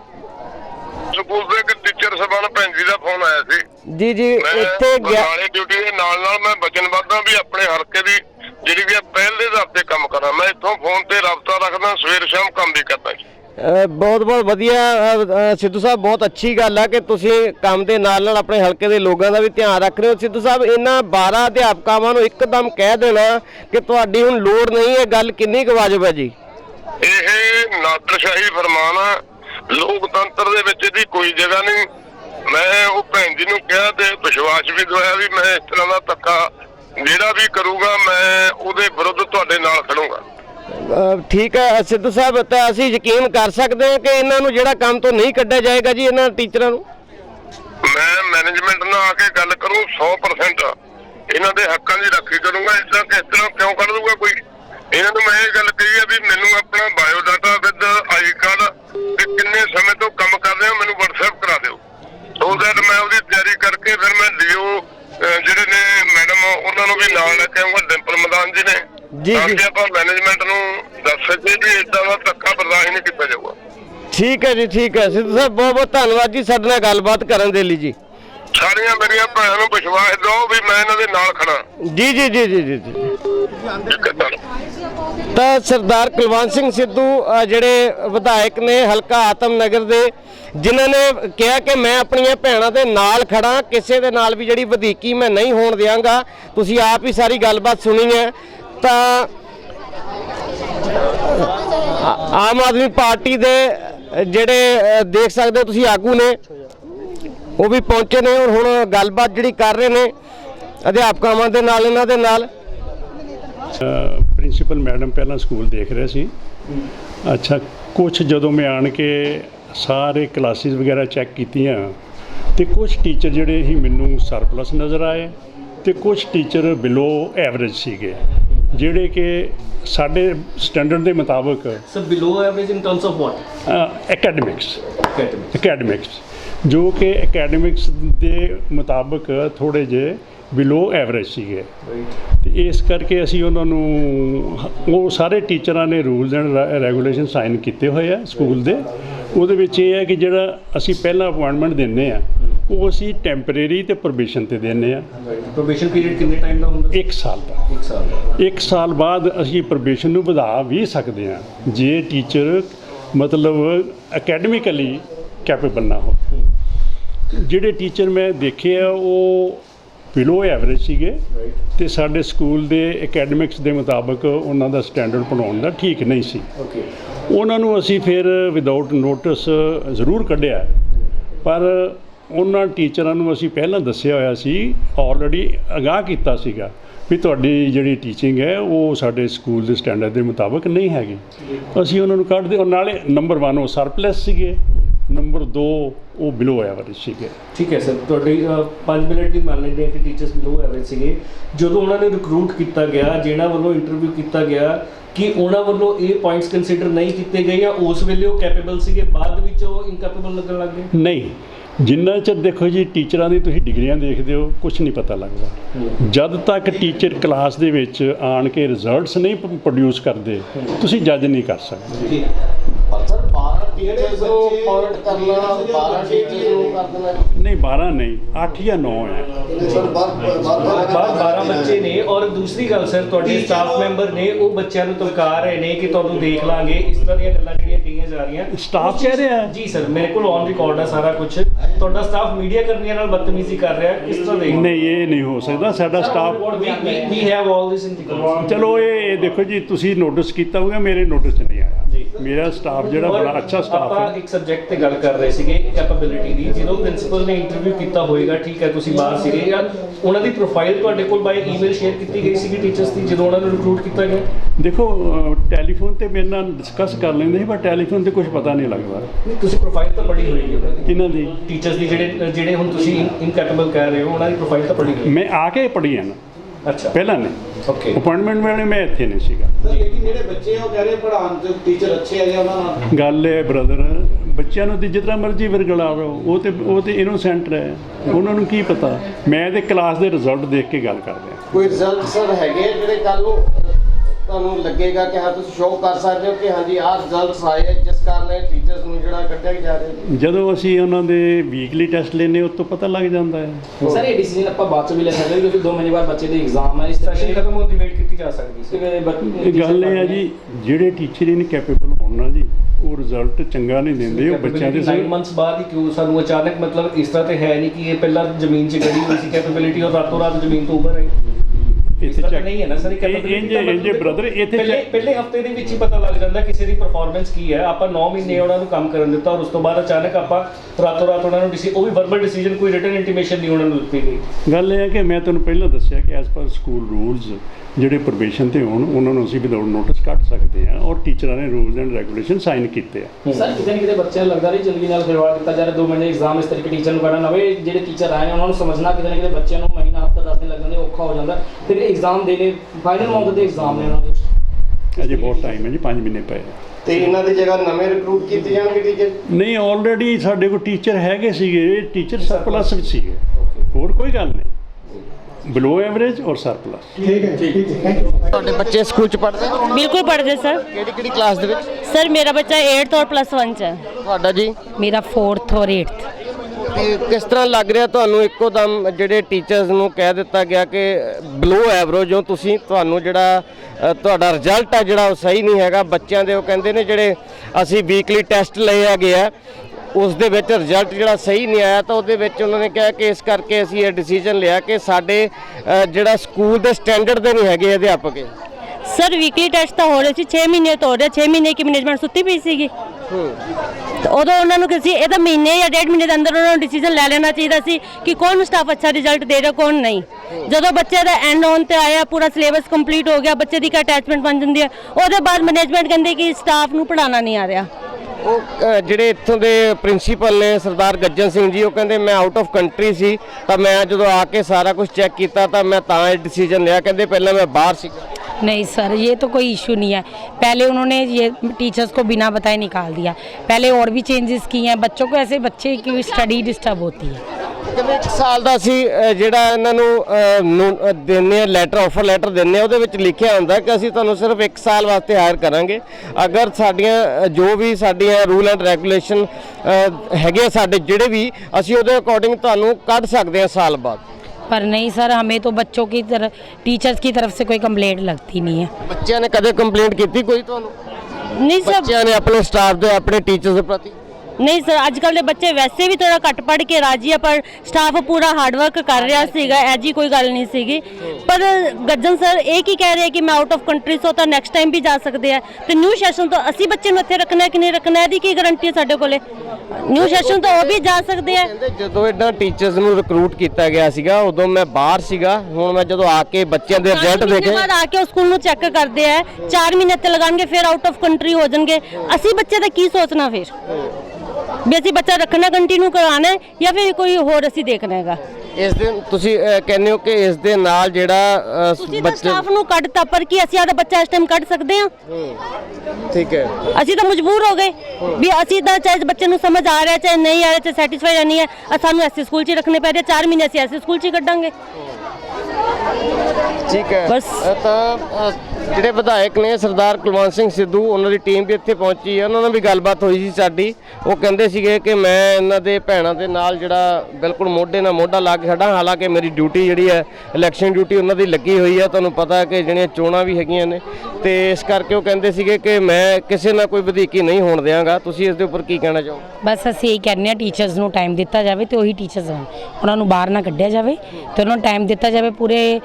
ਸਕੂਲ ਦੇ ਇੱਕ ਟੀਚਰ ਸਬਾਨ ਭੈਣ ਜੀ ਦਾ ਫੋਨ ਆਇਆ ਸੀ। ਜੀ ਜੀ ਇੱਥੇ ਬਰਨਾਲੇ ਡਿਊਟੀ ਦੇ ਨਾਲ ਨਾਲ ਮੈਂ ਵਚਨਬੱਧਾਂ ਵੀ ਆਪਣੇ ਹਲਕੇ ਦੀ ਜਿਹੜੀ ਵੀ ਪਹਿਲ ਦੇ ਆਧਾਰ ਤੇ ਕੰਮ ਕਰਾਂ ਮੈਂ ਇੱਥੋਂ ਫੋਨ ਤੇ ਰਾਬਤਾ ਰੱਖਦਾ ਸਵੇਰ ਸ਼ਾਮ ਕੰਮ ਵੀ ਕਰਦਾ ਜੀ। ਬਹੁਤ ਬਹੁਤ ਵਧੀਆ ਸਿੱਧੂ ਸਾਹਿਬ ਬਹੁਤ ਅੱਛੀ ਗੱਲ ਹੈ ਕਿ ਤੁਸੀਂ ਕੰਮ ਦੇ ਨਾਲ ਨਾਲ ਆਪਣੇ ਹਲਕੇ ਦੇ ਲੋਕਾਂ ਦਾ ਵੀ ਧਿਆਨ ਰੱਖ ਰਹੇ ਹੋ। ਸਿੱਧੂ ਸਾਹਿਬ ਇਹਨਾਂ 12 ਅਧਿਆਪਕਾਵਾਂ ਨੂੰ ਇੱਕਦਮ ਕਹਿ ਦੇਣਾ ਕਿ ਤੁਹਾਡੀ ਹੁਣ ਲੋੜ ਨਹੀਂ ਹੈ। ਗੱਲ ਕਿੰਨੀ ਕੁ ਵਾਜਬ ਹੈ ਜੀ? ਇਹ ਨਾਦਰਸ਼ਾਹੀ ਫਰਮਾਨ ਆ। ਲੋਕਤੰਤਰ ਦੇ ਵਿੱਚ ਇਹਦੀ ਕੋਈ ਜਗ੍ਹਾ ਨਹੀਂ। ਮੈਂ ਉਹ ਭੈਣ ਜੀ ਨੂੰ ਕਿਹਾ ਤੇ ਵਿਸ਼ਵਾਸ ਵੀ ਦਵਾਇਆ ਵੀ ਮੈਂ ਇਸ ਤਰ੍ਹਾਂ ਦਾ ਧੱਕਾ ਜਿਹੜਾ ਵੀ ਕਰੂਗਾ ਮੈਂ ਉਹਦੇ ਵਿਰੁੱਧ ਤੁਹਾਡੇ ਨਾਲ ਖੜੂੰਗਾ। ਠੀਕ ਹੈ ਸਿੱਧੂ ਸਾਹਿਬ ਤਾਂ ਅਸੀਂ ਯਕੀਨ ਕਰ ਸਕਦੇ ਹਾਂ ਕਿ ਇਹਨਾਂ ਨੂੰ ਜਿਹੜਾ ਕੰਮ ਤੋਂ ਨਹੀਂ ਕੱਢਿਆ ਜਾਏਗਾ ਜੀ ਇਹਨਾਂ ਟੀਚਰਾਂ ਨੂੰ? ਮੈਂ ਮੈਨੇਜਮੈਂਟ ਨਾਲ ਆ ਕੇ ਗੱਲ ਕਰੂੰ 100% ਇਹਨਾਂ ਦੇ ਹੱਕਾਂ ਦੀ ਰਾਖੀ ਕਰੂੰਗਾ ਇਦਾਂ ਕਿਸ ਤਰ੍ਹਾਂ ਕਿਉਂ ਕਰ ਦੂਗਾ ਕੋਈ? ਇਹਨਾਂ ਨੂੰ ਮੈਂ ਇਹ ਗੱਲ ਕਹੀ ਆ ਵੀ ਮੈਨੂੰ ਆਪਣਾ bio data with I card ਸਮੇਂ ਤੋਂ ਕੰਮ ਕਰ ਰਿਹਾ ਮੈਨੂੰ WhatsApp ਕਰਾ ਦਿਓ। ਸੋ ਦੈਟ ਮੈਂ ਉਹਦੀ ਤਿਆਰੀ ਕਰਕੇ ਫਿਰ ਮੈਂ ਲਿਓ ਜਿਹੜੇ ਨੇ ਮੈਡਮ ਉਹਨਾਂ ਨੂੰ ਵੀ ਨਾਲ ਲੈ ਕੇ ਆਉਂਗਾ ਡਿੰਪਲ ਮਦਾਨ ਜੀ ਨੇ। ਜੀ, ਤਾਂ ਜੀ। ਕਿ ਆਪਾਂ ਮੈਨੇਜਮੈਂਟ ਨੂੰ ਦੱਸ ਸਕੀਏ ਵੀ ਇਦਾਂ ਦਾ ਧੱਕਾ ਬਰਦਾਸ਼ਤ ਨਹੀਂ ਕੀਤਾ ਜਾਊਗਾ। ਠੀਕ ਹੈ ਜੀ ਠੀਕ ਹੈ। ਸਿੱਧੂ ਸਾਹਿਬ ਬਹੁਤ ਬਹੁਤ ਧੰਨਵਾਦ ਜੀ ਸਾਡੇ ਨਾਲ ਗੱਲਬਾਤ ਕਰਨ ਦੇ ਲਈ ਜੀ। ਸਾਰੀਆਂ ਮੇਰੀਆਂ ਭੈਣਾਂ ਨੂੰ ਵਿਸ਼ਵਾਸ ਦਿਓ ਵੀ ਮੈਂ ਇਹਨਾਂ ਦੇ ਨਾਲ ਖੜਾ ਜੀ ਜੀ ਜੀ ਜੀ ਜੀ ਤਾਂ ਸਰਦਾਰ ਕੁਲਵੰਤ ਸਿੰਘ ਸਿੱਧੂ ਜਿਹੜੇ ਵਿਧਾਇਕ ਨੇ ਹਲਕਾ ਆਤਮ ਨਗਰ ਦੇ, ਜਿਨ੍ਹਾਂ ਨੇ ਕਿਹਾ ਕਿ ਮੈਂ ਆਪਣੀਆਂ ਭੈਣਾਂ ਦੇ ਨਾਲ ਖੜਾ ਕਿਸੇ ਦੇ ਨਾਲ ਵੀ ਜਿਹੜੀ ਵਧੀਕੀ ਮੈਂ ਨਹੀਂ ਹੋਣ ਦਿਆਂਗਾ। ਤੁਸੀਂ ਆਪ ਹੀ ਸਾਰੀ ਗੱਲਬਾਤ ਸੁਣੀ ਹੈ। ਤਾਂ ਆਮ ਆਦਮੀ ਪਾਰਟੀ ਦੇ ਜਿਹੜੇ ਦੇਖ ਸਕਦੇ ਹੋ ਤੁਸੀਂ ਆਗੂ ਨੇ, ਉਹ ਵੀ ਪਹੁੰਚੇ ਨੇ ਔਰ ਹੁਣ ਗੱਲਬਾਤ ਜਿਹੜੀ ਕਰ ਰਹੇ ਨੇ ਅਧਿਆਪਕਾਵਾਂ ਦੇ ਨਾਲ, ਇਹਨਾਂ ਦੇ ਨਾਲ। ਪ੍ਰਿੰਸੀਪਲ ਮੈਡਮ ਪਹਿਲਾਂ ਸਕੂਲ ਦੇਖ ਰਹੇ ਸੀ। ਅੱਛਾ ਕੁਝ ਜਦੋਂ ਮੈਂ ਆਣ ਕੇ ਸਾਰੇ ਕਲਾਸਿਸ ਵਗੈਰਾ ਚੈੱਕ ਕੀਤੀਆਂ ਤੇ ਕੁਝ ਟੀਚਰ ਜਿਹੜੇ ਸੀ ਮੈਨੂੰ ਸਰਪਲਸ ਨਜ਼ਰ ਆਏ ਤੇ ਕੁਝ ਟੀਚਰ ਬਿਲੋ ਐਵਰੇਜ ਸੀਗੇ ਜਿਹੜੇ ਕਿ ਸਾਡੇ ਸਟੈਂਡਰਡ ਦੇ ਮੁਤਾਬਕ sir below average in terms of what academics academics ਜੋ ਕਿ ਅਕੈਡਮਿਕਸ ਦੇ ਮੁਤਾਬਕ ਥੋੜੇ ਜੇ ਬਿਲੋ ਐਵਰੇਜ ਸੀਗੇ। ਤੇ ਇਸ ਕਰਕੇ ਅਸੀਂ ਉਹਨਾਂ ਨੂੰ ਉਹ ਸਾਰੇ ਟੀਚਰਾਂ ਨੇ ਰੂਲਸ ਐਂਡ ਰੈਗੂਲੇਸ਼ਨ ਸਾਈਨ ਕੀਤੇ ਹੋਏ ਆ ਸਕੂਲ ਦੇ। ਉਹਦੇ ਵਿੱਚ ਇਹ ਹੈ ਕਿ ਜਿਹੜਾ ਅਸੀਂ ਪਹਿਲਾਂ ਅਪਾਇੰਟਮੈਂਟ ਦਿੰਨੇ ਆ ਉਹ ਅਸੀਂ ਟੈਂਪਰੇਰੀ ਤੇ ਪ੍ਰੋਬੇਸ਼ਨ ਤੇ ਦਿੰਨੇ ਆ। ਪ੍ਰੋਬੇਸ਼ਨ ਪੀਰੀਅਡ ਕਿੰਨੇ ਟਾਈਮ ਦਾ ਹੁੰਦਾ? 1 ਸਾਲ ਦਾ। 1 ਸਾਲ ਦਾ। ਇੱਕ ਸਾਲ ਬਾਅਦ ਅਸੀਂ ਪ੍ਰੋਬੇਸ਼ਨ ਨੂੰ ਵਧਾ ਵੀ ਸਕਦੇ ਹਾਂ ਜੇ ਟੀਚਰ ਮਤਲਬ ਅਕੈਡਮਿਕਲੀ ਕੈਪੇਬਲ ਨਾ ਹੋ। ਜਿਹੜੇ ਟੀਚਰ ਮੈਂ ਦੇਖੇ ਆ ਉਹ ਬਿਲੋ ਐਵਰੇਜ ਸੀਗੇ। ਤੇ ਸਾਡੇ ਸਕੂਲ ਦੇ ਅਕੈਡਮਿਕਸ ਦੇ ਮੁਤਾਬਕ ਉਹਨਾਂ ਦਾ ਸਟੈਂਡਰਡ ਪੜਾਉਣ ਦਾ ਠੀਕ ਨਹੀਂ ਸੀ। ਓਕੇ ਉਹਨਾਂ ਨੂੰ ਅਸੀਂ ਫਿਰ ਵਿਦਆਊਟ ਨੋਟਿਸ ਜ਼ਰੂਰ ਕੱਢਿਆ। ਪਰ ਉਹਨਾਂ ਟੀਚਰਾਂ ਨੂੰ ਅਸੀਂ ਪਹਿਲਾਂ ਦੱਸਿਆ ਹੋਇਆ ਸੀ ਆਲਰੇਡੀ ਅਗਾਹ ਕੀਤਾ ਸੀਗਾ ਵੀ ਤੁਹਾਡੀ ਜਿਹੜੀ ਟੀਚਿੰਗ ਹੈ ਉਹ ਸਾਡੇ ਸਕੂਲ ਦੇ ਸਟੈਂਡਰਡ ਦੇ ਮੁਤਾਬਕ ਨਹੀਂ ਹੈਗੀ। ਅਸੀਂ ਉਹਨਾਂ ਨੂੰ ਕੱਢਦੇ ਔਰ ਨਾਲੇ ਨੰਬਰ 1 ਉਹ ਸਰਪਲਸ ਸੀਗੇ। ਨੰਬਰ 2 ਉਹ ਬਿਲੋ ਐਵਰੇਜ ਸੀਗੇ ਠੀਕ ਹੈ। ਸਰ ਤੁਹਾਡੀ 5 ਮਿੰਟ ਦੀ ਮੰਨ ਲੈਂਦੇ ਹਾਂ ਕਿ ਟੀਚਰਸ ਬਿਲੋ ਐਵਰੇਜ ਸੀਗੇ। ਜਦੋਂ ਉਹਨਾਂ ਨੇ ਰਿਕਰੂਟ ਕੀਤਾ ਗਿਆ ਜਿਹਨਾਂ ਵੱਲੋਂ ਇੰਟਰਵਿਊ ਕੀਤਾ ਗਿਆ ਕਿ ਉਹਨਾਂ ਵੱਲੋਂ ਇਹ ਪੁਆਇੰਟਸ ਕੰਸੀਡਰ ਨਹੀਂ ਕੀਤੇ ਗਏ ਜਾਂ ਉਸ ਵੇਲੇ ਉਹ ਕੈਪੇਬਲ ਸੀਗੇ ਬਾਅਦ ਵਿੱਚ ਉਹ ਇਨਕੈਪੇਬਲ ਲੱਗਣ ਲੱਗ ਗਏ? ਨਹੀਂ। ਜਿੰਨਾ ਚਿਰ ਦੇਖੋ ਜੀ ਟੀਚਰਾਂ ਦੀ ਤੁਸੀਂ ਡਿਗਰੀਆਂ ਦੇਖਦੇ ਹੋ ਕੁਝ ਨਹੀਂ ਪਤਾ ਲੱਗਦਾ। ਜਦ ਤੱਕ ਟੀਚਰ ਕਲਾਸ ਦੇ ਵਿੱਚ ਆਣ ਕੇ ਰਿਜ਼ਲਟਸ ਨਹੀਂ ਪ੍ਰੋਡਿਊਸ ਕਰਦੇ ਤੁਸੀਂ ਜੱਜ ਨਹੀਂ ਕਰ ਸਕਦੇ। ਨਹੀਂ 12 ਨਹੀਂ 8 ਜਾਂ 9 ਹੈ। ਬਾਹਰ 12 ਬੱਚੇ ਨੇ ਔਰ ਦੂਸਰੀ ਗੱਲ ਸਰ ਤੁਹਾਡੇ ਸਟਾਫ ਮੈਂਬਰ ਨੇ ਉਹ ਬੱਚਿਆਂ ਨੂੰ ਧਮਕਾ ਰਹੇ ਨੇ ਕਿ ਤੁਹਾਨੂੰ ਦੇਖ ਲਾਂਗੇ। ਇਸ ਤਰ੍ਹਾਂ ਦੀਆਂ ਗੱਲਾਂ ਜਿਹੜੀਆਂ ਕਹੀਆਂ ਜਾ ਰਹੀਆਂ। Staff ਕਹਿ ਰਿਹਾ? ਜੀ ਸਰ ਮੇਰੇ ਕੋਲ ਔਨ ਰਿਕਾਰਡ ਹੈ ਸਾਰਾ ਕੁਝ ਤੁਹਾਡਾ ਸਟਾਫ ਮੀਡੀਆ ਕਰਮੀਆਂ ਨਾਲ ਬਦਤਮੀਜ਼ੀ ਕਰ ਰਿਹਾ ਕਿਸ ਤਰ੍ਹਾਂ ਦੇ ਨਹੀਂ ਇਹ ਨਹੀਂ ਹੋ ਸਕਦਾ ਸਾਡਾ ਸਟਾਫ ਵੀ ਹੈਵ ਆਲ ਦਿਸ ਇਨ ਚਲੋ ਇਹ ਦੇਖੋ ਜੀ ਤੁਸੀਂ ਨੋਟਿਸ ਕੀਤਾ ਹੋਊਗਾ ਮੇਰੇ ਨੋਟਿਸ ਨਹੀਂ ਆਇਆ। ਮੇਰਾ ਸਟਾਫ ਜਿਹੜਾ ਬੜਾ ਅੱਛਾ ਸਟਾਫ ਆਪਾਂ ਹੈ। ਇੱਕ ਸਬਜੈਕਟ ਤੇ ਗੱਲ ਕਰ ਰਹੇ ਸੀਗੇ ਕੈਪੇਬਿਲਿਟੀ ਦੀ। ਜਦੋਂ ਪ੍ਰਿੰਸੀਪਲ ਨੇ ਇੰਟਰਵਿਊ ਕੀਤਾ ਹੋਏਗਾ ਠੀਕ ਹੈ ਤੁਸੀਂ ਬਾਹਰ ਸੀਗੇ। ਜਾਂ ਉਹਨਾਂ ਦੀ ਪ੍ਰੋਫਾਈਲ ਤੁਹਾਡੇ ਕੋਲ ਬਾਈ ਈਮੇਲ ਸ਼ੇਅਰ ਕੀਤੀ ਗਈ ਸੀਗੀ ਟੀਚਰਸ ਦੀ ਜਦੋਂ ਉਹਨਾਂ ਨੂੰ ਰਿਕਰੂਟ ਕੀਤਾ ਗਿਆ? ਦੇਖੋ ਟੈਲੀਫੋਨ ਤੇ ਮੇਰੇ ਨਾਲ ਡਿਸਕਸ ਕਰ ਲੈਂਦੇ ਸੀ ਪਰ ਟੈਲੀਫੋਨ ਤੇ ਕੁਝ ਪਤਾ ਨਹੀਂ ਲੱਗਦਾ। ਨਹੀਂ ਤੁਸੀਂ ਪ੍ਰੋਫਾਈਲ ਤਾਂ ਪੜ੍ਹੀ ਹੋਏਗੀ ਉਹਨਾਂ ਦੀ ਇਹਨਾਂ ਦੀ? ਟੀਚਰਸ ਦੀ ਜਿਹੜੇ ਜਿਹੜੇ ਹੁਣ ਤੁਸੀਂ ਇਨਕੈਪੇਬਲ ਕਹਿ ਰਹੇ ਹੋ ਉਹਨਾਂ ਦੀ ਪ੍ਰੋਫਾਈਲ ਤਾਂ ਪੜ੍ਹੀ ਹੋਈ ਮੈਂ ਆ ਕੇ ਪੜ੍ਹੀ ਨਾ। ਅੱਛਾ। ਪਹਿਲਾਂ ਨਹੀਂ। ਓਕੇ ਅਪਾਇੰਟਮੈਂਟ ਵੇਲੇ ਮੈਂ ਇੱਥੇ ਨਹੀਂ ਸੀਗਾ। ਲੇਕਿਨ ਜਿਹੜੇ ਬੱਚੇ ਆ ਉਹ ਕਹਿ ਰਹੇ ਪੜ੍ਹਾਉਣ ਚ ਟੀਚਰ ਅੱਛੇ ਹੈਗੇ ਉਹਨਾਂ ਨਾਲ? ਗੱਲ ਹੈ ਬ੍ਰਦਰ ਬੱਚਿਆਂ ਨੂੰ ਤੇ ਜਿਤਨਾ ਮਰਜ਼ੀ ਵਰਗਲਾ ਲਓ ਉਹ ਤੇ ਉਹ ਤੇ ਇਨੋਸੈਂਟ ਹੈ। ਉਹਨਾਂ ਨੂੰ ਕੀ ਪਤਾ? ਮੈਂ ਤੇ ਕਲਾਸ ਦੇ ਰਿਜ਼ਲਟ ਦੇਖ ਕੇ ਗੱਲ ਕਰ ਰਿਹਾ ਕੋਈ ਰਿਜ਼ਲਟ ਸਰ ਹੈਗੇ ਜਿਹੜੇ ਕੱਲ ਨੂੰ ਤੁਹਾਨੂੰ ਲੱਗੇਗਾ ਕਿ ਹਾਂ ਤੁਸੀਂ ਸ਼ੋਅ ਕਰ ਸਕਦੇ ਹੋ ਕਿ ਹਾਂਜੀ ਆਹ ਰਿਜ਼ਲਟਸ ਆਏ ਜਿਸ ਕਾਰਨ ਟੀਚਰਸ ਨੂੰ ਜਿਹੜਾ ਕੱਢਿਆ ਜਾ ਰਿਹਾ ਜਦੋਂ ਅਸੀਂ ਉਹਨਾਂ ਦੇ ਵੀਕਲੀ ਟੈਸਟ ਲੈਨੇ ਉਸ ਤੋਂ ਪਤਾ ਲੱਗ ਜਾਂਦਾ ਹੈ। ਸਰ ਇਹ ਡਿਸੀਜਨ ਆਪਾਂ ਬਾਅਦ ਚ ਵੀ ਲੈ ਸਕਦੇ ਕਿਉਂਕਿ 2 ਮਹੀਨੇ ਬਾਅਦ ਬੱਚੇ ਦੇ ਐਗਜ਼ਾਮ ਹੈ ਇਸ ਸੈਸ਼ਨ ਖਤਮ ਹੋਣ ਦੀ ਵੇਟ ਕੀਤੀ ਜਾ ਸਕਦੀ ਸੀ ਇਹ ਗੱਲ ਇਹ ਹੈ ਜੀ ਜਿਹੜੇ ਟੀਚਰ ਇਨਕੈਪੇਬਲ ਹੋਣ ਨਾ ਜੀ ਉਹ ਰਿਜ਼ਲਟ ਚੰਗਾ ਨਹੀਂ ਦਿੰਦੇ ਉਹ ਬੱਚਿਆਂ ਦੇ 9 ਮੰਥਸ ਬਾਅਦ ਹੀ ਕਿਉਂ ਸਾਨੂੰ ਅਚਾਨਕ ਮਤਲਬ ਇਸ ਤਰ੍ਹਾਂ ਤੇ ਹੈ ਨਹੀਂ ਕਿ ਇਹ ਪਹਿਲਾਂ ਜ਼ਮੀਨ 'ਚ ਗੜੀ ਹੋਈ ਸੀ ਕੈਪੇਬਿਲਿਟੀ ਔਰ ਰਾਤੋਂ ਰਾਤ ਜ਼ਮੀਨ ਤੋਂ ਉੱਭਰ ਆਈ। ਇੱਥੇ ਤਾਂ check- ਨਹੀਂ ਹੈ ਨਾ ਸਰ ਤਾਂ ਇੰਝ ਮਤਲਬ brother, ਇੱਥੇ ਪਹਿਲੇ ਪਹਿਲੇ ਹਫ਼ਤੇ ਦੇ ਵਿੱਚ ਹੀ ਪਤਾ ਲੱਗ ਜਾਂਦਾ ਕਿਸੇ ਦੀ ਪਰਫਾਰਮੈਂਸ ਕੀ ਹੈ। ਆਪਾਂ 9 ਮਹੀਨੇ ਉਹਨਾਂ ਨੂੰ ਕੰਮ ਕਰਨ ਦਿੱਤਾ ਔਰ ਉਸ ਤੋਂ ਬਾਅਦ ਅਚਾਨਕ ਆਪਾਂ ਰਾਤੋਂ ਰਾਤ ਉਹਨਾਂ ਨੂੰ ਡਿਸੀ ਉਹ ਵੀ ਵਰਬਲ ਡਿਸੀਜਨ ਕੋਈ ਰਿਟਨ ਇੰਟੀਮੇਸ਼ਨ ਨਹੀਂ ਉਹਨਾਂ ਨੂੰ ਦਿੱਤੀ ਗਈ। ਗੱਲ ਇਹ ਹੈ ਕਿ ਮੈਂ ਤੁਹਾਨੂੰ ਪਹਿਲਾਂ ਦੱਸਿਆ ਕਿ ਐਸ ਪਰ ਸਕੂਲ ਰੂਲਸ ਜਿਹੜੇ ਪ੍ਰੋਬੇਸ਼ਨ ਤੇ ਹੋਣ ਉਹਨਾਂ ਨੂੰ ਅਸੀਂ ਵਿਦਆਊਟ ਨੋਟਿਸ ਕੱਢ ਸਕਦੇ ਹਾਂ ਔਰ ਟੀਚਰਾਂ ਨੇ ਰੂਲਸ ਐਂਡ ਰੈਗੂਲੇਸ਼ਨ ਸਾਈਨ ਕੀਤੇ ਆ। ਸਰ ਕਿਤੇ ਨਾ ਕਿਤੇ ਬੱਚਿਆਂ ਨੂੰ ਲੱਗਦਾ ਨਹੀਂ ਜਲਦੀ ਨਾਲ ਖਿਲਵਾੜ ਕੀਤਾ ਜਾ ਰਿਹਾ ਦੋ ਮਹੀਨੇ ਐਗਜ਼ਾਮ ਇਸ ਤਰੀਕੇ ਟੀਚਰ ਨੂੰ ਕਰਨਾ ਨਵੇਂ ਜਿਹੜੇ ਟੀਚਰ ਆਏ ਨੇ ਉਹਨਾਂ ਨੂੰ ਸਮਝਣਾ ਕਿਤੇ ਨਾ ਕਿਤੇ ਬੱਚਿਆਂ ਨੂੰ ਮਹੀਨਾ ਹਫਤਾ ਦਸ ਦਿਨ ਲੱਗ ਜਾਂਦੇ ਔਖਾ ਹੋ ਜਾਂਦਾ। ਫਿਰ ਐਗਜ਼ਾਮ ਦੇਣੇ ਫਾਈਨਲ ਮੰਥ ਦੇ ਐਗਜ਼ਾਮ ਨੇ ਉਹਨਾਂ ਦੇ ਅਜੇ ਬਹੁਤ ਟਾਈਮ ਹੈ ਜੀ 5 ਮਹੀਨੇ ਪਏ ਆ ਤੇ ਇਹਨਾਂ ਦੀ ਜਗ੍ਹਾ ਨਵੇਂ ਰਿਕਰੂਟ ਕੀਤੇ ਜਾਣਗੇ ਟੀਚਰ ਨਹੀਂ ਆਲਰੇਡੀ ਸਾਡੇ ਕੋਲ ਟੀਚਰ ਹੈਗੇ ਸੀਗੇ ਟੀਚਰ ਸਰਪਲਸ ਵਿੱਚ ਸੀਗੇ। ਹੋਰ ਕੋਈ ਗੱਲ ਨਹੀਂ। ਬਿਲੋ ਐਵਰੇਜ ਔਰ ਸਰਪਲਸ ਤੁਹਾਡੇ ਬੱਚੇ ਸਕੂਲ ਚ ਪੜ੍ਹਦੇ? ਆ ਬਿਲਕੁਲ ਪੜ੍ਹਦੇ ਸਰ ਕਿਹੜੀ ਕਿਹੜੀ ਕਲਾਸ ਦੇ ਵਿੱਚ? ਸਰ ਮੇਰਾ ਬੱਚਾ 8th ਔਰ ਪਲੱਸ 1 ਚ ਹੈ। ਤੁਹਾਡਾ ਜੀ? ਮੇਰਾ 4th ਔਰ 8th ਤੇ ਕਿਸ ਤਰ੍ਹਾਂ ਲੱਗ ਰਿਹਾ ਤੁਹਾਨੂੰ? ਇੱਕੋ ਦਮ ਜਿਹੜੇ ਟੀਚਰਸ ਨੂੰ ਕਹਿ ਦਿੱਤਾ ਗਿਆ ਕਿ ਬਲੋ ਐਵਰੇਜ ਹੋ ਤੁਸੀਂ ਤੁਹਾਨੂੰ ਜਿਹੜਾ ਤੁਹਾਡਾ ਰਿਜ਼ਲਟ ਹੈ ਜਿਹੜਾ ਉਹ ਸਹੀ ਨਹੀਂ ਹੈਗਾ। ਬੱਚਿਆਂ ਦੇ ਉਹ ਕਹਿੰਦੇ ਨੇ ਜਿਹੜੇ ਅਸੀਂ ਵੀਕਲੀ ਟੈਸਟ ਲਏ ਹੈਗੇ ਆ ਉਸ ਦੇ ਵਿੱਚ ਰਿਜ਼ਲਟ ਜਿਹੜਾ ਸਹੀ ਨਹੀਂ ਆਇਆ ਤਾਂ ਉਹਦੇ ਵਿੱਚ ਉਹਨਾਂ ਨੇ ਕਿਹਾ ਕਿ ਇਸ ਕਰਕੇ ਅਸੀਂ ਇਹ ਡਿਸੀਜਨ ਲਿਆ ਕਿ ਸਾਡੇ ਜਿਹੜਾ ਸਕੂਲ ਦੇ ਸਟੈਂਡਰਡ ਦੇ ਨਹੀਂ ਹੈਗੇ ਅਧਿਆਪਕ। ਸਰ ਵੀਕਲੀ ਟੈਸਟ ਤਾਂ ਹੋ ਰਹੇ ਸੀ 6 ਮਹੀਨੇ ਤੋਂ ਹੋ ਰਿਹਾ 6 ਮਹੀਨੇ ਕੀ ਮੈਨੇਜਮੈਂਟ ਸੁੱਤੀ ਪਈ ਸੀਗੀ। ਉਦੋਂ ਉਹਨਾਂ ਨੂੰ ਕਿਸੇ ਇਹਦਾ ਮਹੀਨੇ ਜਾਂ ਡੇਢ ਮਹੀਨੇ ਦੇ ਅੰਦਰ ਉਹਨਾਂ ਨੂੰ ਡਿਸੀਜਨ ਲੈ ਲੈਣਾ ਚਾਹੀਦਾ ਸੀ ਕਿ ਕੌਣ ਸਟਾਫ ਅੱਛਾ ਰਿਜ਼ਲਟ ਦੇ ਰਿਹਾ ਕੌਣ ਨਹੀਂ। ਜਦੋਂ ਬੱਚੇ ਦਾ ਐਂਡ ਔਨ ਤੇ ਆਇਆ ਪੂਰਾ ਸਿਲੇਬਸ ਕੰਪਲੀਟ ਹੋ ਗਿਆ ਬੱਚੇ ਦੀ ਇੱਕ ਅਟੈਚਮੈਂਟ ਬਣ ਜਾਂਦੀ ਹੈ ਉਹਦੇ ਬਾਅਦ ਮੈਨੇਜਮੈਂਟ ਕਹਿੰਦੇ ਕਿ ਸਟਾਫ ਨੂੰ ਪੜਾਉਣਾ ਨਹੀਂ ਆ ਰਿਹਾ। ਉਹ ਅ, ਜਿਹੜੇ ਇੱਥੋਂ ਦੇ ਪ੍ਰਿੰਸੀਪਲ ਨੇ ਸਰਦਾਰ ਗੱਜਨ ਸਿੰਘ ਜੀ ਉਹ ਕਹਿੰਦੇ ਮੈਂ ਆਊਟ ਆਫ ਕੰਟਰੀ ਸੀ ਤਾਂ ਮੈਂ ਜਦੋਂ ਆ ਕੇ ਸਾਰਾ ਕੁਝ ਚੈੱਕ ਕੀਤਾ ਤਾਂ ਮੈਂ ਤਾਂ ਇਹ ਡਿਸੀਜਨ ਲਿਆ ਕਹਿੰਦੇ ਪਹਿਲਾਂ ਮੈਂ ਬਾਹਰ ਸੀ। नहीं सर ये तो कोई इशू नहीं है पहले उन्होंने ये टीचर्स को बिना बताए निकाल दिया पहले और भी चेंजेस किए हैं बच्चों को ऐसे बच्चे की स्टडी डिस्टर्ब होती है ਕਹਿੰਦੇ ਇੱਕ ਸਾਲ ਦਾ ਅਸੀਂ ਅ, ਜਿਹੜਾ ਇਹਨਾਂ ਨੂੰ ਅ, ਨੂੰ- ਅ, ਦਿੰਦੇ ਆ ਲੈਟਰ ਆਫਰ ਲੈਟਰ ਦਿੰਦੇ ਆ ਉਹਦੇ ਵਿੱਚ ਲਿਖਿਆ ਹੁੰਦਾ ਕਿ ਅਸੀਂ ਤੁਹਾਨੂੰ ਸਿਰਫ 1 ਸਾਲ ਵਾਸਤੇ ਹਾਇਰ ਕਰਾਂਗੇ ਅਗਰ ਸਾਡੀਆਂ ਅ, ਜੋ ਵੀ ਸਾਡੀਆਂ ਰੂਲ ਐਂਡ ਰੈਗੂਲੇਸ਼ਨ ਹੈਗੇ ਆ ਸਾਡੇ ਜਿਹੜੇ ਵੀ ਅਸੀਂ ਉਹਦੇ ਅਕੋਰਡਿੰਗ ਤੁਹਾਨੂੰ ਕੱਢ ਸਕਦੇ ਹਾਂ ਸਾਲ ਬਾਅਦ पर नहीं सर हमें तो बच्चों की तरफ टीचर्स की तरफ से कोई कंप्लेंट लगती नहीं है ਬੱਚਿਆਂ ਨੇ ਕਦੇ ਕੰਪਲੇਂਟ ਕੀਤੀ ਕੋਈ ਤੁਹਾਨੂੰ ਨਹੀਂ ਸਰ ਬੱਚਿਆਂ ਨੇ ਆਪਣੇ ਸਟਾਫ ਦੇ ਆਪਣੇ ਟੀਚਰਸ ਦੇ ਪ੍ਰਤੀ ਨਹੀਂ ਸਰ ਅੱਜ ਕੱਲ੍ਹ ਦੇ ਬੱਚੇ ਵੈਸੇ ਵੀ ਥੋੜਾ ਘੱਟ ਪੜ੍ਹ ਕੇ ਰਾਜੀ ਆ ਪਰ ਸਟਾਫ ਪੂਰਾ ਹਾਰਡ ਵਰਕ ਕਰ ਰਿਹਾ ਸੀਗਾ ਐ ਜੀ ਕੋਈ ਗੱਲ ਨਹੀਂ ਸੀਗੀ ਪਰ ਗੱਜਨ ਸਰ ਇਹ ਕੀ ਕਹਿ ਰਹੇ ਕਿ ਮੈਂ ਆਊਟ ਆਫ ਕੰਟਰੀ ਸੋ ਤਾਂ ਨੈਕਸਟ ਟਾਈਮ ਵੀ ਜਾ ਸਕਦੇ ਆ ਤੇ ਨਿਊ ਸੈਸ਼ਨ ਤੋਂ ਅਸੀਂ ਬੱਚੇ ਨੂੰ ਇੱਥੇ ਰੱਖਣਾ ਹੈ ਕਿ ਨਹੀਂ ਰੱਖਣਾ ਇਹਦੀ ਕੀ ਗਾਰੰਟੀ ਹੈ ਸਾਡੇ ਕੋਲੇ ਨਿਊ ਸੈਸ਼ਨ ਤੋਂ ਉਹ ਵੀ ਜਾ ਸਕਦੇ ਆ। ਕਹਿੰਦੇ ਜਦੋਂ ਇਹਨਾਂ ਟੀਚਰਸ ਨੂੰ ਰਿਕਰੂਟ ਕੀਤਾ ਗਿਆ ਸੀਗਾ ਉਦੋਂ ਮੈਂ ਬਾਹਰ ਸੀਗਾ ਹੁਣ ਮੈਂ ਜਦੋਂ ਆ ਕੇ ਬੱਚਿਆਂ ਦੇ ਰਿਜ਼ਲਟ ਦੇਖੇ ਬਾਅਦ ਆ ਕੇ ਉਹ ਸਕੂਲ ਨੂੰ ਚੈੱਕ ਕਰਦੇ ਆ 4 ਮਹੀਨੇ ਤੇ ਲਗਾਣਗੇ ਫਿਰ ਆਊਟ ਆਫ ਕੰਟਰੀ ਹੋ ਜਾਣਗੇ। ਅਸੀਂ ਬੱਚੇ ਦਾ ਕੀ ਸੋਚਣਾ ਫਿਰ? ਵੀ ਅਸੀਂ ਬੱਚਾ ਰੱਖਣਾ ਕੰਟੀਨਿਊ ਕਰਾਉਣਾ ਹੈ ਜਾਂ ਫਿਰ ਕੋਈ ਹੋਰ ਅਸੀਂ ਦੇਖਣਾ ਹੈਗਾ? ਇਸ ਦਿਨ ਤੁਸੀਂ ਅਹ, ਕਹਿੰਦੇ ਹੋ ਕਿ ਇਸ ਦੇ ਨਾਲ ਜਿਹੜਾ ਅਹ, ਤੁਸੀਂ ਤਾਂ ਬੱਚੇ ਸਟਾਫ ਨੂੰ ਕੱਢਤਾ ਪਰ ਕੀ ਅਸੀਂ ਆਦਾ ਬੱਚਾ ਇਸ ਟਾਈਮ ਕੱਢ ਸਕਦੇ ਹਾਂ? ਠੀਕ ਹੈ। ਅਸੀਂ ਤਾਂ ਮਜਬੂਰ ਹੋ ਗਏ ਵੀ ਅਸੀਂ ਤਾਂ ਚਾਹੇ ਬੱਚੇ ਨੂੰ ਸਮਝ ਆ ਰਿਹਾ ਚਾਹੇ ਨਹੀਂ ਆ ਰਿਹਾ ਚਾਹੇ ਸੈਟੀਸਫਾਈ ਨਹੀਂ ਹੈ ਅਹ ਸਾਨੂੰ ਐਸੇ ਸਕੂਲ 'ਚ ਹੀ ਰੱਖਣੇ ਪੈ ਰਹੇ 4 ਮਹੀਨੇ ਅਸੀਂ ਐਸੇ ਸਕੂਲ 'ਚ ਹੀ ਕੱਢਾਂਗੇ। ਠੀਕ ਹੈ। ਬਸ। ਤਾਂ ਜਿਹੜੇ ਵਿਧਾਇਕ ਨੇ, ਸਰਦਾਰ ਕੁਲਵੰਤ ਸਿੰਘ ਸਿੱਧੂ, ਉਹਨਾਂ ਦੀ ਟੀਮ ਵੀ ਇੱਥੇ ਪਹੁੰਚੀ ਹੈ। ਉਹਨਾਂ ਨਾਲ ਵੀ ਗੱਲਬਾਤ ਹੋਈ ਸੀ ਸਾਡੀ। ਉਹ ਕਹਿੰਦੇ ਸੀਗੇ ਕਿ ਮੈਂ ਇਹਨਾਂ ਦੇ ਭੈਣਾਂ ਦੇ ਨਾਲ ਜਿਹੜਾ ਬਿਲਕੁਲ ਮੋਢੇ ਨਾਲ ਮੋਢਾ ਲਾ ਕੇ ਖੜਾ ਹਾਲਾਂਕਿ ਮੇਰੀ ਡਿਊਟੀ ਜਿਹੜੀ ਹੈ ਇਲੈਕਸ਼ਨ ਡਿਊਟੀ ਉਹਨਾਂ ਦੀ ਲੱਗੀ ਹੋਈ ਹੈ। ਤੁਹਾਨੂੰ ਪਤਾ ਹੈ ਕਿ ਜਿਹੜੀਆਂ ਚੋਣਾਂ ਵੀ ਹੈਗੀਆਂ ਨੇ। ਤੇ ਇਸ ਕਰਕੇ ਉਹ ਕਹਿੰਦੇ ਸੀਗੇ ਕਿ ਮੈਂ ਕਿਸੇ ਨਾਲ ਕੋਈ ਵਧੀਕੀ ਨਹੀਂ ਹੋਣ ਦਿਆਂਗਾ। ਤੁਸੀਂ ਇਸ ਦੇ ਉੱਪਰ ਕੀ ਕਹਿਣਾ ਚਾਹੋ ਬਸ ਅਸੀਂ ਇਹ ਕਹਿੰਦੇ ਆ ਟੀਚਰਸ ਨੂੰ ਟਾਈਮ ਦਿੱਤਾ ਜਾਵੇ ਤੇ ਉਹੀ ਟੀਚਰਸ ਹਨ ਉਹਨਾਂ ਨੂੰ ਬਾਹਰ ਨਾ ਕੱਢਿਆ ਜਾਵੇ ਤੇ ਉਹਨਾਂ ਨੂੰ ਟਾਈਮ ਦਿੱਤਾ ਜਾਵੇ, ਪੂਰੇ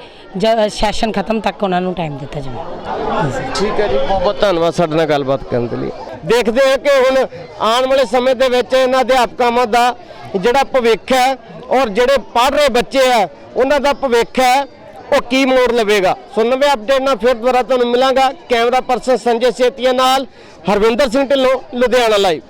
ਸੈਸ਼ਨ ਖਤਮ ਤੱਕ ਉਹਨਾਂ ਨੂੰ ਟਾਈਮ ਦਿੱਤਾ ਜਾਵੇ। ਠੀਕ ਹੈ ਜੀ ਬਹੁਤ ਬਹੁਤ ਧੰਨਵਾਦ ਸਾਡੇ ਨਾਲ ਗੱਲਬਾਤ ਕਰਨ ਦੇ ਲਈ। ਦੇਖਦੇ ਹਾਂ ਕਿ ਹੁਣ ਆਉਣ ਵਾਲੇ ਸਮੇਂ ਦੇ ਵਿੱਚ ਇਹਨਾਂ ਅਧਿਆਪਕਾਵਾਂ ਦਾ ਜਿਹੜਾ ਭਵਿੱਖ ਹੈ ਔਰ ਜਿਹੜੇ ਪੜ੍ਹ ਰਹੇ ਬੱਚੇ ਆ, ਉਹਨਾਂ ਦਾ ਭਵਿੱਖ ਹੈ, ਉਹ ਕੀ ਮੋੜ ਲਵੇਗਾ? ਸੋ ਨਵੇਂ ਅਪਡੇਟ ਨਾਲ ਫਿਰ ਦੁਬਾਰਾ ਤੁਹਾਨੂੰ ਮਿਲਾਂਗਾ। ਕੈਮਰਾ ਪਰਸਨ ਸੰਜੇ ਸੇਤੀਆ ਨਾਲ ਹਰਵਿੰਦਰ ਸਿੰਘ ਢਿੱਲੋਂ, ਲੁਧਿਆਣਾ ਲਾਈਵ